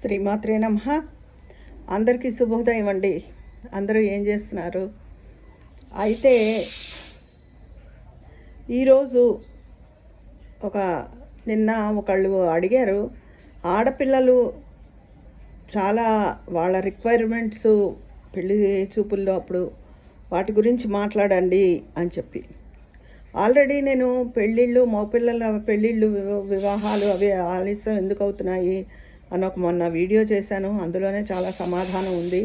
శ్రీమాత్రే నమ. అందరికీ శుభోదయం అండి. అందరూ ఏం చేస్తున్నారు? అయితే ఈరోజు ఒక నిన్న ఒకళ్ళు అడిగారు ఆడపిల్లలు చాలా వాళ్ళ రిక్వైర్మెంట్స్ పెళ్ళి చూపుల్లో అప్పుడు వాటి గురించి మాట్లాడండి అని చెప్పి. ఆల్రెడీ నేను పెళ్ళిళ్ళు మగపిల్లల పెళ్ళిళ్ళు వివాహాలు అవి ఆలస్యం ఎందుకు అవుతున్నాయి? అని ఒక మొన్న వీడియో చేశాను. అందులోనే చాలా సమాధానం ఉంది.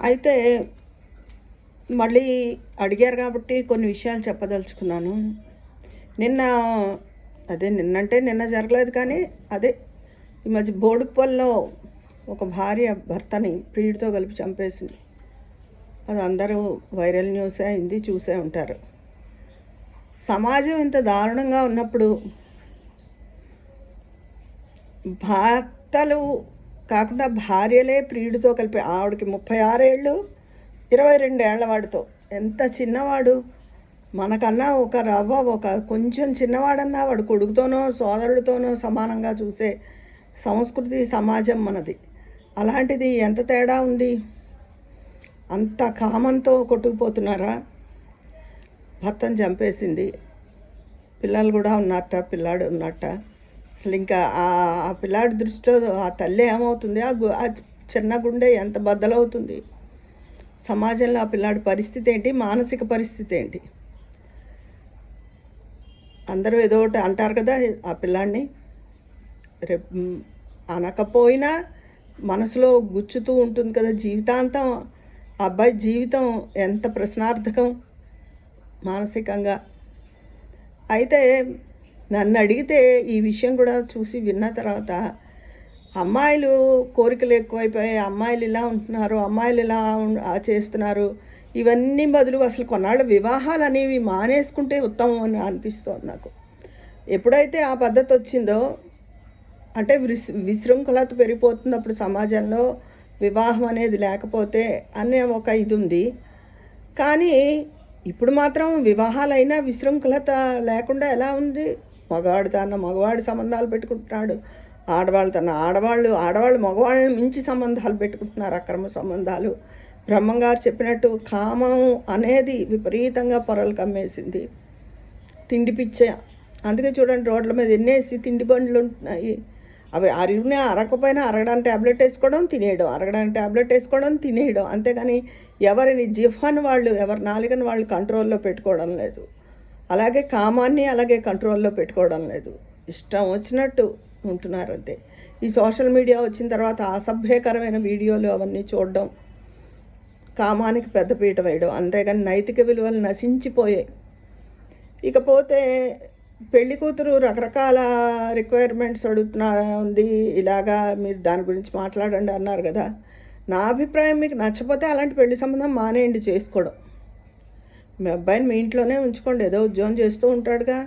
అయితే మళ్ళీ అడిగారు కాబట్టి కొన్ని విషయాలు చెప్పదలుచుకున్నాను. నిన్న అదే నిన్నంటే నిన్న జరగలేదు కానీ అదే ఈ మధ్య బోడుపల్లో ఒక భార్య భర్తని ప్రియుడితో కలిపి చంపేసింది. అది అందరూ వైరల్ న్యూస్ అయింది చూసే ఉంటారు. సమాజం ఇంత దారుణంగా ఉన్నప్పుడు భర్తలు కాకుండా భార్యలే ప్రియుడితో కలిపి ఆవిడకి ముప్పై ఆరేళ్ళు ఇరవై రెండేళ్ళ వాడితో. ఎంత చిన్నవాడు? మనకన్నా ఒక రవ్వ ఒక కొంచెం చిన్నవాడన్నా వాడు కొడుకుతోనో సోదరుడితోనో సమానంగా చూసే సంస్కృతి సమాజం మనది. అలాంటిది ఎంత తేడా ఉంది? అంత కామంతో కొట్టుకుపోతున్నారా? భర్తను చంపేసింది. పిల్లలు కూడా ఉన్నట్ట పిల్లాడు ఉన్నట్ట అసలు ఇంకా ఆ పిల్లాడి దృష్టిలో ఆ తల్లి ఏమవుతుంది? ఆ చిన్న గుండె ఎంత బద్దలవుతుంది? సమాజంలో ఆ పిల్లాడి పరిస్థితి ఏంటి? మానసిక పరిస్థితి ఏంటి? అందరూ ఏదో ఒకటి అంటారు కదా ఆ పిల్లాడిని. రేపు అనకపోయినా మనసులో గుచ్చుతూ ఉంటుంది కదా జీవితాంతం. అబ్బాయి జీవితం ఎంత ప్రశ్నార్థకం మానసికంగా. అయితే నన్ను అడిగితే ఈ విషయం కూడా చూసి విన్న తర్వాత అమ్మాయిలు కోరికలు ఎక్కువైపోయాయి అమ్మాయిలు ఇలా ఉంటున్నారు అమ్మాయిలు ఇలా చేస్తున్నారు. ఇవన్నీ బదులు అసలు కొన్నాళ్ళ వివాహాలు అనేవి మానేసుకుంటే ఉత్తమం అని అనిపిస్తోంది నాకు. ఎప్పుడైతే ఆ పద్ధతి వచ్చిందో అంటే విస్ విశృంఖలత పెరిగిపోతున్నప్పుడు సమాజంలో వివాహం అనేది లేకపోతే అనే ఒక ఇది ఉంది కానీ ఇప్పుడు మాత్రం వివాహాలైనా విశృంఖలత లేకుండా ఎలా ఉంది? మగవాడు తన మగవాడి సంబంధాలు పెట్టుకుంటున్నాడు. ఆడవాళ్ళు తన ఆడవాళ్ళు ఆడవాళ్ళు మగవాళ్ళని మించి సంబంధాలు పెట్టుకుంటున్నారు అక్రమ సంబంధాలు. బ్రహ్మంగారు చెప్పినట్టు కామం అనేది విపరీతంగా పొరలు కమ్మేసింది. తిండి పిచ్చ అందుకే చూడండి రోడ్ల మీద ఎన్నేసి తిండి బండ్లు ఉంటున్నాయి. అవి అరిగినా అరగకపోయినా అరగడానికి ట్యాబ్లెట్ వేసుకోవడం తినేయడం. అరగడానికి ట్యాబ్లెట్ వేసుకోవడం తినేయడం. అంతేగాని ఎవరిని జిఫాన్ వాళ్ళు ఎవరి నాలుగని వాళ్ళు కంట్రోల్లో పెట్టుకోవడం లేదు. అలాగే కామాన్ని అలాగే కంట్రోల్లో పెట్టుకోవడం లేదు. ఇష్టం వచ్చినట్టు ఉంటున్నారు అంతే ఈ సోషల్ మీడియా వచ్చిన తర్వాత అసభ్యకరమైన వీడియోలు అవన్నీ చూడడం కామానికి పెద్దపీట వేయడం అంతేగాని నైతిక విలువలు నశించిపోయాయి ఇకపోతే పెళ్ళి కూతురు రకరకాల రిక్వైర్మెంట్స్ అడుగుతున్నా ఉంది. ఇలాగా మీరు దాని గురించి మాట్లాడండి అన్నారు కదా. నా అభిప్రాయం మీకు నచ్చపోతే అలాంటి పెళ్ళి సంబంధం మానేయండి చేసుకోవడం. మీ అబ్బాయిని మీ ఇంట్లోనే ఉంచుకోండి. ఏదో ఉద్యోగం చేస్తూ ఉంటాడుగా.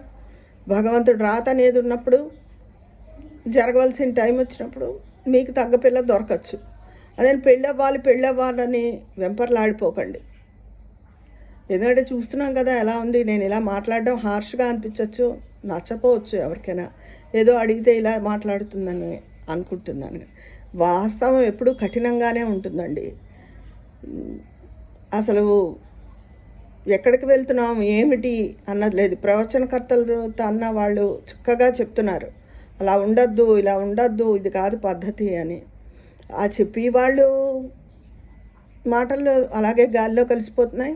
భగవంతుడు రాత అనేది ఉన్నప్పుడు జరగవలసిన టైం వచ్చినప్పుడు మీకు తగ్గ పిల్ల దొరకచ్చు. అదే పెళ్ళి అవ్వాలి పెళ్ళి అవ్వాలని వెంపర్లాడిపోకండి. ఎందుకంటే చూస్తున్నాం కదా ఎలా ఉంది. నేను ఇలా మాట్లాడడం హార్ష్గా అనిపించవచ్చు నచ్చపోవచ్చు ఎవరికైనా. ఏదో అడిగితే ఇలా మాట్లాడుతుందని అనుకుంటుందని వాస్తవం ఎప్పుడూ కఠినంగానే ఉంటుందండి. అసలు ఎక్కడికి వెళ్తున్నాం ఏమిటి అన్నది లేదు. ప్రవచనకర్తలు అన్న వాళ్ళు చక్కగా చెప్తున్నారు. అలా ఉండద్దు ఇలా ఉండద్దు ఇది కాదు పద్ధతి అని. ఆ చెప్పి వాళ్ళు మాటలు అలాగే గాల్లో కలిసిపోతున్నాయి.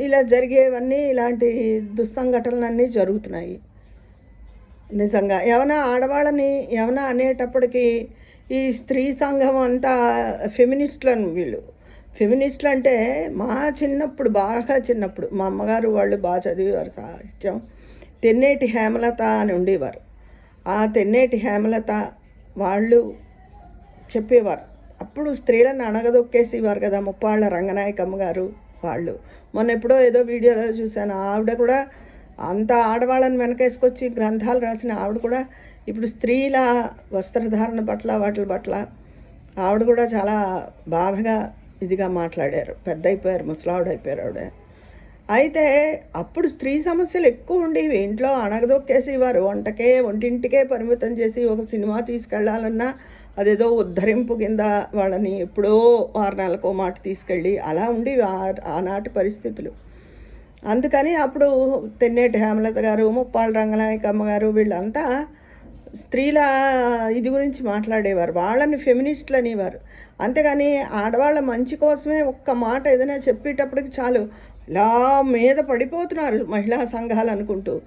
ఇలా జరిగేవన్నీ ఇలాంటి దుస్సంఘటనలన్నీ జరుగుతున్నాయి. నిజంగా ఏమైనా ఆడవాళ్ళని ఏమైనా అనేటప్పటికీ ఈ స్త్రీ సంఘం అంతా ఫెమినిస్టులను వీళ్ళు ఫెమినిస్ట్లు అంటే మా చిన్నప్పుడు బాగా చిన్నప్పుడు మా అమ్మగారు వాళ్ళు బాగా చదివేవారు సాహిత్యం. తెన్నేటి హేమలత అని ఉండేవారు. ఆ తెన్నేటి హేమలత వాళ్ళు చెప్పేవారు. అప్పుడు స్త్రీలను అణగదొక్కేసేవారు కదా ముప్పాళ్ళ రంగనాయకమ్మ గారు వాళ్ళు. మొన్న ఎప్పుడో ఏదో వీడియోలో చూశాను. ఆవిడ కూడా అంత ఆడవాళ్ళని వెనకేసుకొచ్చి గ్రంథాలు రాసిన ఆవిడ కూడా ఇప్పుడు స్త్రీల వస్త్రధారణ పట్ల వాటి పట్ల ఆవిడ కూడా చాలా బాధగా ఇదిగా మాట్లాడారు. పెద్ద అయిపోయారు ముసలావిడ అయిపోయారు ఆవిడ. అయితే అప్పుడు స్త్రీ సమస్యలు ఎక్కువ ఉండేవి. ఇంట్లో అణగదొక్కేసేవారు వంటకే వంటింటికే పరిమితం చేసి ఒక సినిమా తీసుకెళ్ళాలన్నా అదేదో ఉద్ధరింపు కింద వాళ్ళని ఎప్పుడో ఆరు నెలకో మాట తీసుకెళ్ళి అలా ఉండేవి ఆ- ఆనాటి పరిస్థితులు. అందుకని అప్పుడు తెన్నేటి హేమలత గారు ముప్పాళ్ళ రంగనాయకమ్మ గారు వీళ్ళంతా స్త్రీల ఇది గురించి మాట్లాడేవారు వాళ్ళని ఫెమినిస్ట్లు అనేవారు. అంతేగాని ఆడవాళ్ళ మంచి కోసమే ఒక్క మాట ఏదైనా చెప్పేటప్పటికి చాలు. ఇలా మీద పడిపోతున్నారు మహిళా సంఘాలు అనుకుంటూ.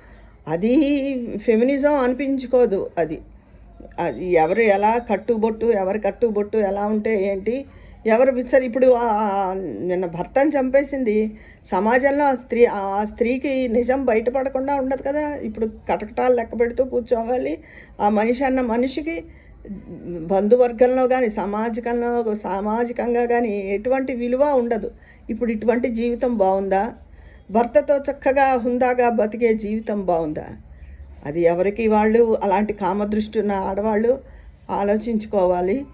అది ఫెమినిజం అనిపించుకోదు అది. అది ఎవరు ఎలా కట్టుబొట్టు ఎవరి కట్టుబొట్టు ఎలా ఉంటే ఏంటి? ఎవరు సరే ఇప్పుడు నిన్న భర్తను చంపేసింది. సమాజంలో ఆ స్త్రీ ఆ స్త్రీకి నిజం బయటపడకుండా ఉండదు కదా. ఇప్పుడు కటకటాలు లెక్క పెడుతూ కూర్చోవాలి. ఆ మనిషి అన్న మనిషికి బంధువర్గంలో కానీ సమాజకంలో సామాజికంగా కానీ ఎటువంటి విలువ ఉండదు. ఇప్పుడు ఇటువంటి జీవితం బాగుందా? భర్తతో చక్కగా హుందాగా బతికే జీవితం బాగుందా? అది ఎవరికి వాళ్ళు? అలాంటి కామదృష్టి ఉన్న ఆడవాళ్ళు ఆలోచించుకోవాలి.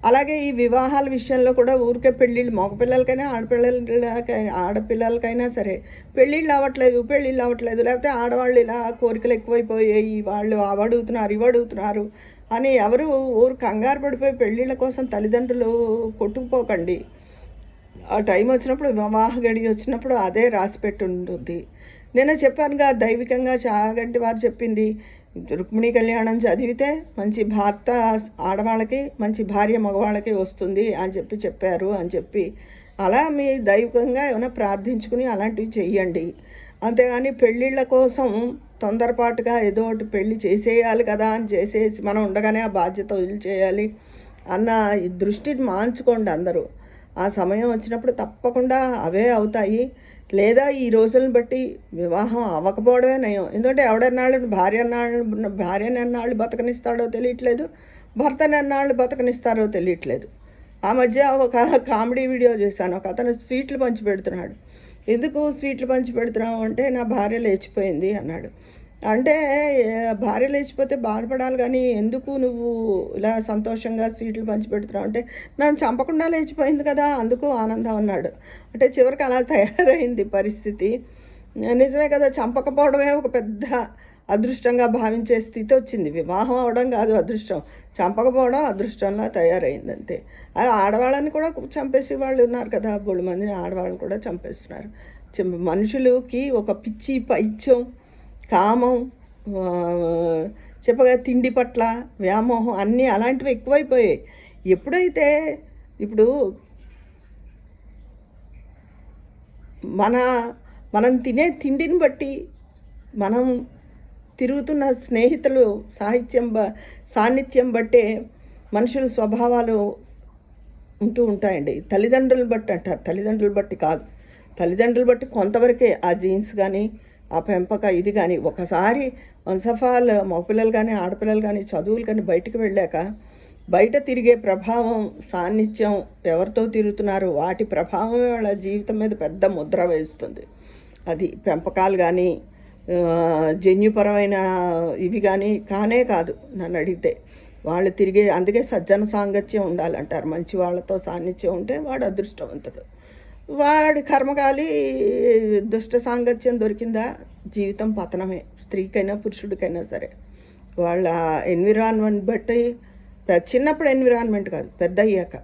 అలాగే ఈ వివాహాల విషయంలో కూడా ఊరికే పెళ్ళిళ్ళు మగపిల్లలకైనా ఆడపిల్లలకైనా ఆడపిల్లలకైనా సరే పెళ్ళిళ్ళు అవ్వట్లేదు పెళ్ళిళ్ళు అవ్వట్లేదు. లేకపోతే ఆడవాళ్ళు ఇలా కోరికలు ఎక్కువైపోయాయి వాళ్ళు అవడుగుతున్నారు ఇవడుగుతున్నారు అని ఎవరు ఊరు కంగారు పడిపోయి పెళ్ళిళ్ళ కోసం తల్లిదండ్రులు కొట్టుకుపోకండి. ఆ టైం వచ్చినప్పుడు వివాహ గడి వచ్చినప్పుడు అదే రాసి పెట్టి ఉంటుంది నేను చెప్పానుగా దైవికంగా చాగంటి వారు చెప్పింది రుక్మిణి కళ్యాణం చదివితే మంచి భర్త ఆడవాళ్ళకి మంచి భార్య మగవాళ్ళకి వస్తుంది అని చెప్పి చెప్పారు అని చెప్పి. అలా మీ దైవికంగా ఏమైనా ప్రార్థించుకుని అలాంటివి చెయ్యండి. అంతేగాని పెళ్ళిళ్ళ కోసం తొందరపాటుగా ఏదో ఒకటి పెళ్ళి చేసేయాలి కదా అని చేసేసి మనం ఉండగానే ఆ బాధ్యత వదిలిచేయాలి అన్న ఈ దృష్టిని మార్చుకోండి అందరూ. ఆ సమయం వచ్చినప్పుడు తప్పకుండా అవే అవుతాయి. లేదా ఈ రోజులను బట్టి వివాహం అవ్వకపోవడమే నయం. ఎందుకంటే ఎవడన్నాళ్ళు భార్య అన్నాళ్ళు భార్యని అన్నాళ్ళు బతకనిస్తాడో తెలియట్లేదు భర్తని అన్నాళ్ళు బతకనిస్తారో తెలియట్లేదు. ఆ మధ్య ఒక కామెడీ వీడియో చేశాను. ఒక అతను స్వీట్లు పంచి పెడుతున్నాడు. ఎందుకు స్వీట్లు పంచి పెడుతున్నావు అంటే నా భార్య లేచిపోయింది అన్నాడు. అంటే భార్య లేచిపోతే బాధపడాలి కానీ ఎందుకు నువ్వు ఇలా సంతోషంగా స్వీట్లు పంచిపెడుతున్నావు? అంటే నన్ను చంపకుండా లేచిపోయింది కదా అందుకు ఆనందం అన్నాడు. అంటే చివరికి అలా తయారైంది పరిస్థితి. నిజమే కదా చంపకపోవడమే ఒక పెద్ద అదృష్టంగా భావించే స్థితి వచ్చింది. వివాహం అవడం కాదు అదృష్టం. చంపకపోవడం అదృష్టంలా తయారైంది అంతే. అది ఆడవాళ్ళని కూడా చంపేసే వాళ్ళు ఉన్నారు కదా బోళ్ళు మందిని ఆడవాళ్ళని కూడా చంపేస్తున్నారు. చెం- మనుషులకి ఒక పిచ్చి పైత్యం కామం చెప్పగా తిండి పట్ల వ్యామోహం అన్నీ అలాంటివి ఎక్కువైపోయాయి. ఎప్పుడైతే ఇప్పుడు మన మనం తినే తిండిని బట్టి మనం తిరుగుతున్న స్నేహితులు సాహిత్యం బ సాన్నిధ్యం బట్టే మనుషుల స్వభావాలు ఉంటూ ఉంటాయండి. తల్లిదండ్రులు బట్టి అంటారు. తల్లిదండ్రులు బట్టి కాదు. తల్లిదండ్రులు బట్టి కొంతవరకే ఆ జీన్స్ కానీ ఆ పెంపక ఇది కానీ ఒకసారి వన్సఫాల్ మగపిల్లలు కానీ ఆడపిల్లలు కానీ చదువులు కానీ బయటికి వెళ్ళాక బయట తిరిగే ప్రభావం సాన్నిధ్యం ఎవరితో తిరుగుతున్నారు? వాటి ప్రభావం వాళ్ళ జీవితం మీద పెద్ద ముద్ర వేస్తుంది. అది పెంపకాలు కానీ జన్యుపరమైన ఇవి కానీ కానే కాదు నన్ను అడిగితే. వాళ్ళు తిరిగే అందుకే సజ్జన సాంగత్యం ఉండాలంటారు. మంచి వాళ్ళతో సాన్నిధ్యం ఉంటే వాడు అదృష్టవంతుడు. వాడి కర్మకాలి దుష్ట సాంగత్యం దొరికిందా? జీవితం పతనమే. స్త్రీకైనా పురుషుడికైనా సరే. వాళ్ళ ఎన్విరాన్మెంట్ బట్టి చిన్నప్పుడు ఎన్విరాన్మెంట్ కాదు పెద్ద అయ్యాక.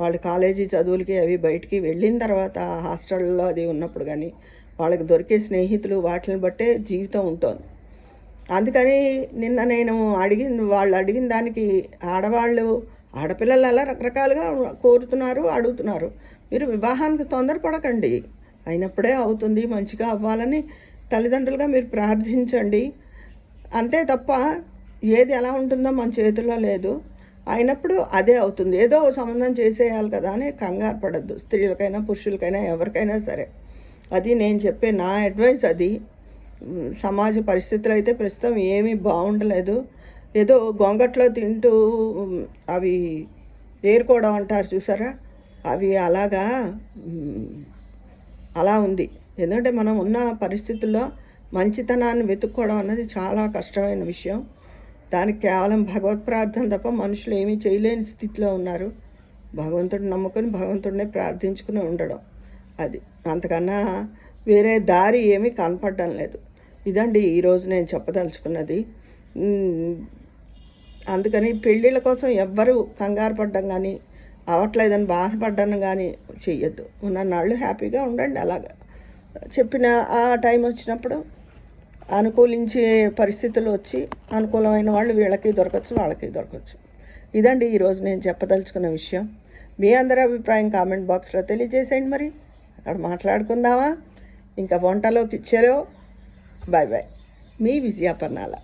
వాళ్ళు కాలేజీ చదువులకి అవి బయటికి వెళ్ళిన తర్వాత హాస్టల్లో అది ఉన్నప్పుడు కానీ వాళ్ళకి దొరికే స్నేహితులు వాటిని బట్టే జీవితం ఉంటుంది. అందుకని నిన్న నేను అడిగిన వాళ్ళు అడిగిన దానికి ఆడవాళ్ళు ఆడపిల్లలు అలా రకరకాలుగా కోరుతున్నారు అడుగుతున్నారు. మీరు వివాహానికి తొందరపడకండి. అయినప్పుడే అవుతుంది మంచిగా అవ్వాలని తల్లిదండ్రులుగా మీరు ప్రార్థించండి. అంతే తప్ప ఏది ఎలా ఉంటుందో మన చేతుల్లో లేదు. అయినప్పుడు అదే అవుతుంది. ఏదో సంబంధం చేసేయాలి కదా అని కంగారు పడద్దు. స్త్రీలకైనా పురుషులకైనా ఎవరికైనా సరే. అది నేను చెప్పే నా అడ్వైస్ అది. సమాజ పరిస్థితులు అయితే ప్రస్తుతం ఏమీ బాగుండలేదు. ఏదో గొంగట్లో తింటూ అవి ఏరుకోవడం అంటారు చూసారా? అవి అలాగా అలా ఉంది. ఎందుకంటే మనం ఉన్న పరిస్థితుల్లో మంచితనాన్ని వెతుక్కోవడం అన్నది చాలా కష్టమైన విషయం. దానికి కేవలం భగవత్ ప్రార్థన తప్ప మనుషులు ఏమీ చేయలేని స్థితిలో ఉన్నారు. భగవంతుడు నమ్ముకొని భగవంతుడినే ప్రార్థించుకుని ఉండడం అది. అంతకన్నా వేరే దారి ఏమీ కనపడడం లేదు. ఇదండి ఈరోజు నేను చెప్పదలుచుకున్నది. అందుకని పెళ్ళిళ్ళ కోసం ఎవ్వరూ కంగారు పడ్డం కానీ అవట్లేదని బాధపడ్డాను కానీ చెయ్యొద్దు. ఉన్న నాళ్ళు హ్యాపీగా ఉండండి అలాగా. చెప్పిన ఆ టైం వచ్చినప్పుడు అనుకూలించే పరిస్థితులు వచ్చి అనుకూలమైన వాళ్ళు వీళ్ళకి దొరకచ్చు వాళ్ళకి దొరకచ్చు. ఇదండి ఈరోజు నేను చెప్పదలుచుకున్న విషయం. మీ అందరి అభిప్రాయం కామెంట్ బాక్స్లో తెలియజేసేయండి మరి. అక్కడ మాట్లాడుకుందామా? ఇంకా వంటలోకి ఇచ్చారో బాయ్ బాయ్ మీ విజయాపర్ణాల.